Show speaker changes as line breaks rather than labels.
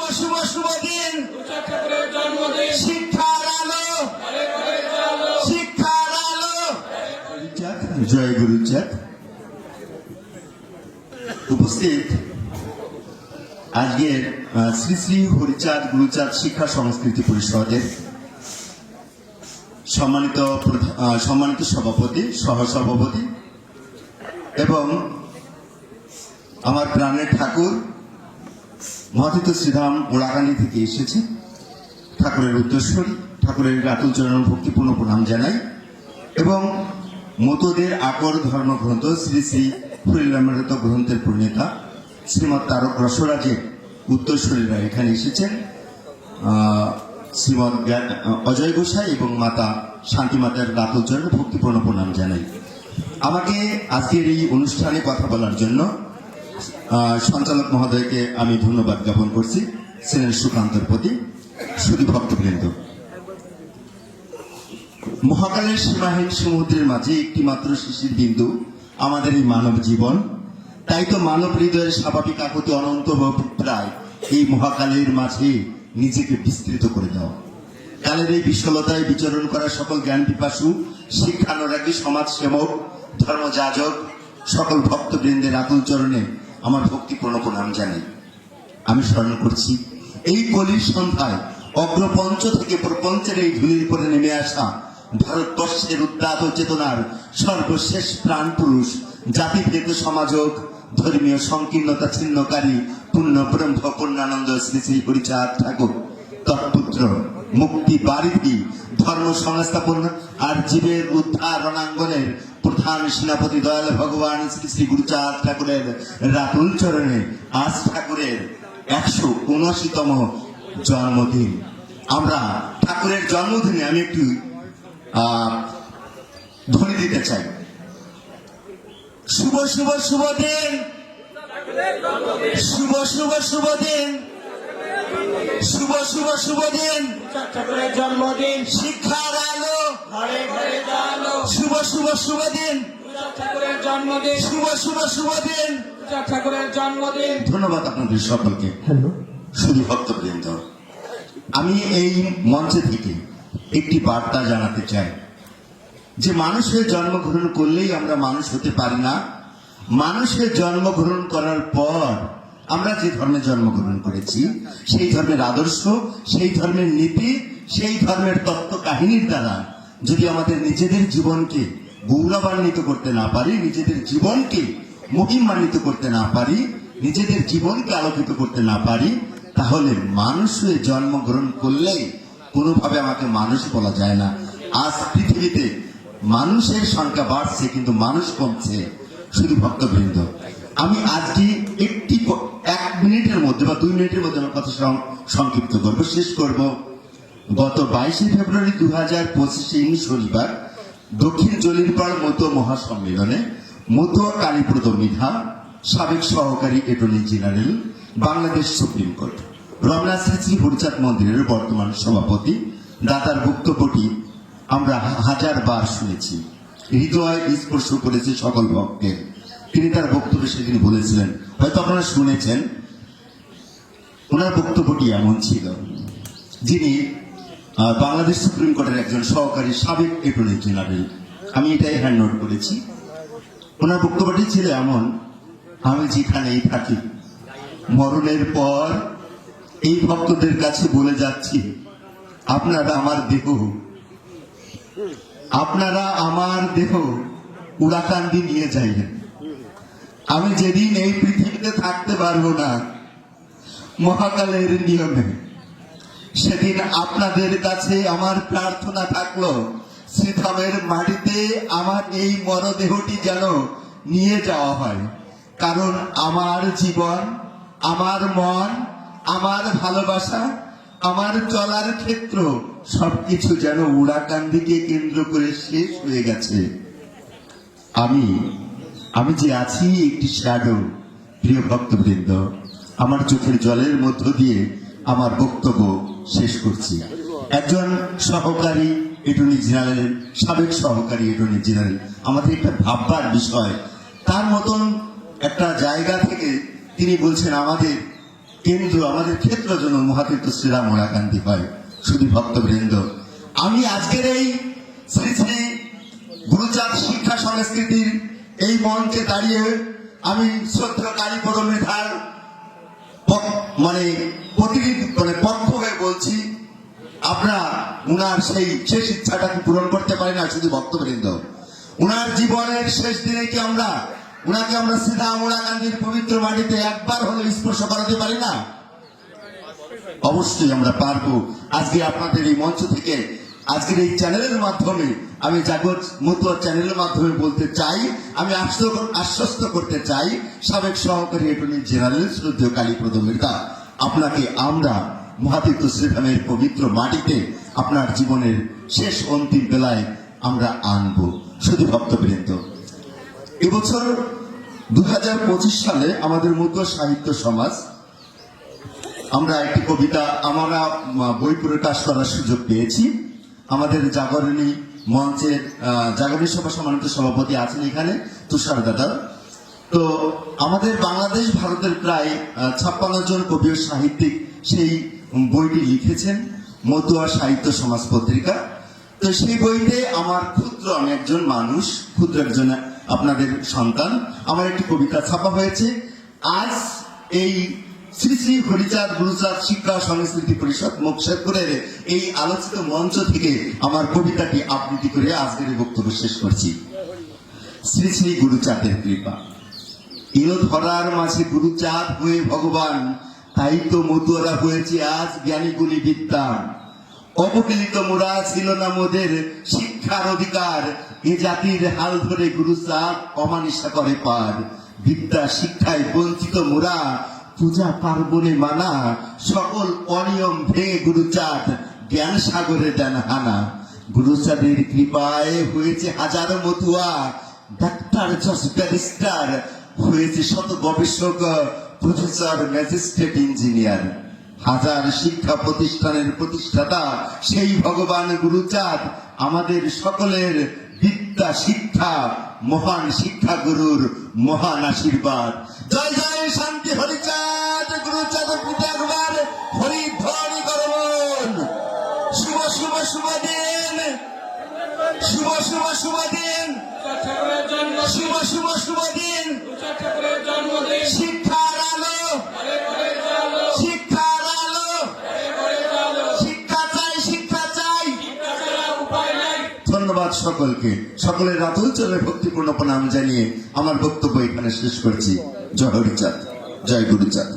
শুভ শুভ শুভ দিন
রূপচাঁদ ঠাকুরের জন্মদিন।
শিক্ষার আলো।
ঘরে ঘরে জালো
শিক্ষার আলো।
জয় গুরুচাঁদ উপস্থিত। আজকের শ্রী শ্রী হরিচাঁদ গুরুচাঁদ শিক্ষা সংস্কৃতি পরিষদের সম্মানিত সম্মানিত সভাপতি সহসভাপতি এবং আমার প্রাণের ঠাকুর মহাতীত শ্রীধাম ওড়াকানি থেকে এসেছে। ঠাকুরের উত্তরস্বরী, ঠাকুরের রাতুল চরণ ভক্তিপূর্ণ প্রণাম জানাই। এবং মতদের আকর ধর্মগ্রন্থ শ্রী শ্রী হরিরামৃত গ্রন্থের প্রণেতা শ্রীমৎ তারক রসরাজের উত্তরস্বরীরা এখানে এসেছেন। শ্রীমৎ অজয় গোসাই এবং মাতা শান্তি মাতার রাতুল চরণ ভক্তিপূর্ণ প্রণাম জানাই। আমাকে আজকের এই অনুষ্ঠানে কথা বলার জন্য সঞ্চালক মহোদয়কে আমি ধন্যবাদ জ্ঞাপন করছি সেনের সুকান্তর প্রতি শুধু ভক্তবৃন্দ। মহাকালের সীমাহীন সমুদ্রের মাঝে একটি মাত্র শিশির বিন্দু আমাদের এই মানব জীবন। তাই তো মানব হৃদয়ের স্বাভাবিক আকুতি অনন্ত প্রায় এই মহাকালের মাঝে নিজেকে বিস্তৃত করে দাও। কালের এই বিশলতায় বিচরণ করা সকল জ্ঞান পিপাসু, শিক্ষানুরাগী সমাজ সেবক ধর্মযাজক, সকল ভক্তবৃন্দের আতুল চরণে আমার ভক্তিপূর্ণ প্রণাম জানাই আমি স্মরণ করছি, এই কলির সন্ধ্যায় অগ্রপঞ্চ থেকে প্রপঞ্চের এই ধুলির পরে নেমে আসা ভারতবর্ষের উদ্দাত চেতনার সর্বশেষ প্রাণ পুরুষ জাতিভেদ সমাজক, ধর্মীয় সংকীর্ণতা ছিন্নকারী, পূর্ণ ব্রহ্ম পূর্ণানন্দ শ্রী শ্রী হরিচাঁদ ঠাকুর। তৎপুত্র, মুক্তি বারিধি, ধর্ম সংস্থাপন, আর জীবের উদ্ধার রণাঙ্গনের প্রধান সেনাপতি দয়াল ভগবান শ্রী শ্রী গুরুচাঁদ ঠাকুরের রাতুল চরণে আজ ঠাকুরের একশো উনআশিতম জন্মদিন। আমরা ঠাকুরের জন্মদিনে আমি একটু ধ্বনি দিতে চাই।
শুভ শুভ শুভ দিন! শুভ শুভ শুভ দিন! শুভ শুভ শুভ দিন।
ঠাকুরের জন্মদিন।
শিক্ষার আলো।
ঘরে ঘরে জালো
শুভ শুভ শুভ দিন।
ঠাকুরের জন্মদিন।
শুভ শুভ শুভ দিন।
ঠাকুরের জন্মদিন।
ধন্যবাদ আপনাদের সকলকে। শুধু ভক্তবৃন্দ। আমি এই মঞ্চে থেকে একটি বার্তা জানাতে চাই। যে মানুষের জন্মগ্রহণ করলেই আমরা মানুষ হতে পারি না। মানুষের জন্মগ্রহণ করার পর আমরা যে ধর্মে জন্মগ্রহণ করেছি, সেই ধর্মের আদর্শ, সেই ধর্মের নীতি, সেই ধর্মের তত্ত্ব কাহিনীর দ্বারা যদি আমাদের নিজেদের জীবনকে গৌরবান্বিত করতে না পারি, নিজেদের জীবনকে মহিমান্বিত করতে না পারি, নিজেদের জীবনকে আলোকিত করতে না পারি, তাহলে মানুষ হয়ে জন্মগ্রহণ করলেই কোনোভাবে আমাকে মানুষ বলা যায় না। আজ পৃথিবীতে মানুষের সংখ্যা বাড়ছে, কিন্তু মানুষ কমছে শুধু ভক্তবৃন্দ। আমি আজকে একটি এক মিনিটের মধ্যে বা দুই মিনিটের মধ্যে আমার কথা সংক্ষিপ্ত করব, শেষ করব। গত বাইশে ফেব্রুয়ারি দু হাজার পঁচিশে শনিবার দক্ষিণ জলিরপাড় মতো মহাসম্মেলনে মতো কালীপ্রদ মৃধা, সাবেক সহকারী attorney general, Bangladesh supreme court Ramna Shri Harichand মন্দিরের বর্তমান সভাপতি, দাতার বক্তব্যটি আমরা হাজার বার শুনেছি। হৃদয় স্পর্শ করেছে সকল ভক্তের। তিনি তার বক্তব্যে সেদিন বলেছিলেন, হয়তো আপনারা শুনেছেন, ওনার বক্তব্যটি এমন ছিল। যিনি বাংলাদেশ সুপ্রিম কোর্টের একজন সহকারী সাবেক অ্যাটর্নি জেনারেল। আমি এটাই হ্যান্ড নোট করেছি। ওনার বক্তব্যটি ছিল এমন, আমি যেখানেই থাকি, মরণের পর এই ভক্তদের কাছে বলে যাচ্ছি, আপনারা আমার দেহ। আপনারা আমার দেহ উড়াকান্দি নিয়ে যাইবেন আমি যেদিন এই পৃথিবীতে থাকতে পারব না, মহাকালের নিয়মে, সেদিন আপনাদের কাছে আমার প্রার্থনা থাকল, শ্রীধামের মাটিতে আমার এই মরদেহটি যেন নিয়ে যাওয়া হয়। কারণ আমার জীবন, আমার মন, আমার ভালোবাসা, আমার চলার ক্ষেত্র সবকিছু যেন উড়াকান্দিকে কেন্দ্র করে শেষ হয়ে গেছে। আমি আমি যে আছি একটি শ্যাডো, প্রিয় ভক্তবৃন্দ, আমার চোখের জলের মধ্য দিয়ে আমার বক্তব্য শেষ করছি। একজন সহকারী অ্যাটর্নি জেনারেল সাবেক সহকারী অ্যাটর্নি জেনারেল আমাদের একটা ভাববার বিষয়। তার মতন একটা জায়গা থেকে তিনি বলছেন, আমাদের কেন্দ্র, আমাদের ক্ষেত্র যেন মহাতীর্থ শ্রীরাম মোড়াকান্তি হয়। শুধু ভক্তবৃন্দ, আমি আজকের এই শ্রী শ্রী গুরুচাঁদ শিক্ষা সংস্কৃতির এই মঞ্চে দাঁড়িয়ে আমি শ্রদ্ধা কালী পরমেধার পক- মানে প্রতিনিধি মানে পক্ষ হয়ে বলছি আমরা উনার সেই শেষ ইচ্ছাটাকে পূরণ করতে পারি না শুধু ভক্তবৃন্দ? উনার জীবনের শেষ দিনে কি আমরা, উনাকে আমরা মোড়া গান্ধীর পবিত্র মাটিতে একবার হলে স্পর্শ করাতে পারি না? অবশ্যই আমরা পারব। আজকে আপনাদের এই মঞ্চ থেকে, আজকের এই চ্যানেলের মাধ্যমে আমি জাগত মতুয়া চ্যানেলের মাধ্যমে বলতে চাই, আমি আশ্বস্ত- করতে চাই সাবেক সহকারী অ্যাটর্নি জেনারেল শ্রদ্ধেয় কালীপ্রদ মৃতা আপনাকে আমরা মহাতীর্থ শ্রীরামের পবিত্র মাটিতে আপনার জীবনের শেষ অন্তিম বেলায় আমরা আনব। শুধু ভক্তবৃন্দ। এবছর দু হাজার পঁচিশ সালে আমাদের মতুয়া সাহিত্য সমাজ, আমরা একটি কবিতা, আমরা বই প্রকাশ করার সুযোগ পেয়েছি। আমাদের জাগরণী মঞ্চের জাগরণী সভা সম্মানিত সভাপতি আছেন এখানে তুষার দাদা। তো আমাদের বাংলাদেশ, ভারতের প্রায় ছাপ্পান্ন জন কবি ও সাহিত্যিক সেই বইটি লিখেছেন, মতুয়া সাহিত্য সমাজ পত্রিকা। তো সেই বইতে আমার ক্ষুদ্র আমি একজন মানুষ, ক্ষুদ্র একজন আপনাদের সন্তান। আমার একটি কবিতা ছাপা হয়েছে, আজ এই শ্রী শ্রী শিক্ষা সংস্কৃতি পরিষদ মোক্ষেপুরের এই আলোচিত মঞ্চ থেকে আমার কবিতাটি আবৃত্তি করে আজকের বক্তব্য শেষ করছি। শ্রী শ্রী গুরুচাঁদের কৃপা। ধরার মাঝে গুরুচাঁদ হয়ে ভগবান, তাই তো মতুয়ারা হয়েছে আজ মোরা ছিল না মোদের শিক্ষার অধিকার, এ জাতির হাল ধরে গুরুচাঁদ অমানিসা করে পার। বিদ্যা শিক্ষায় বঞ্চিত মোরা পূজা পার্বণে মানা, সকল অনিয়ম ভেঙে গুরুচাঁদ জ্ঞান সাগরে দেন হানা। গুরুচাঁদের কৃপায় হয়েছে হাজারো মতুয়া, ডাক্তার জজ ব্যারিস্টার হয়েছে শত গবেষক, প্রফেসর, ম্যাজিস্ট্রেট, ইঞ্জিনিয়ার। হাজার শিক্ষা প্রতিষ্ঠানের প্রতিষ্ঠাতা, সেই ভগবান গুরুচাঁদ আমাদের সকলের বিদ্যা, শিক্ষা, মহান শিক্ষা গুরুর মহান আশীর্বাদ। জয় জয়! শান্তি হরিচাঁদ গুরুচাঁদ পিতা একবার হরি ধরি করবন শুভ শুভ শুভ দিন। শুভ শুভ শুভ দিন। শুভ শুভ শুভ দিন। ধন্যবাদ সকলকে। সকলের রাতুলচরের ভক্তিপূর্ণ প্রণাম জানিয়ে আমার বক্তব্য এখানে শেষ করছি। জয় হরিচাঁদ। জয় গুরুচাঁদ।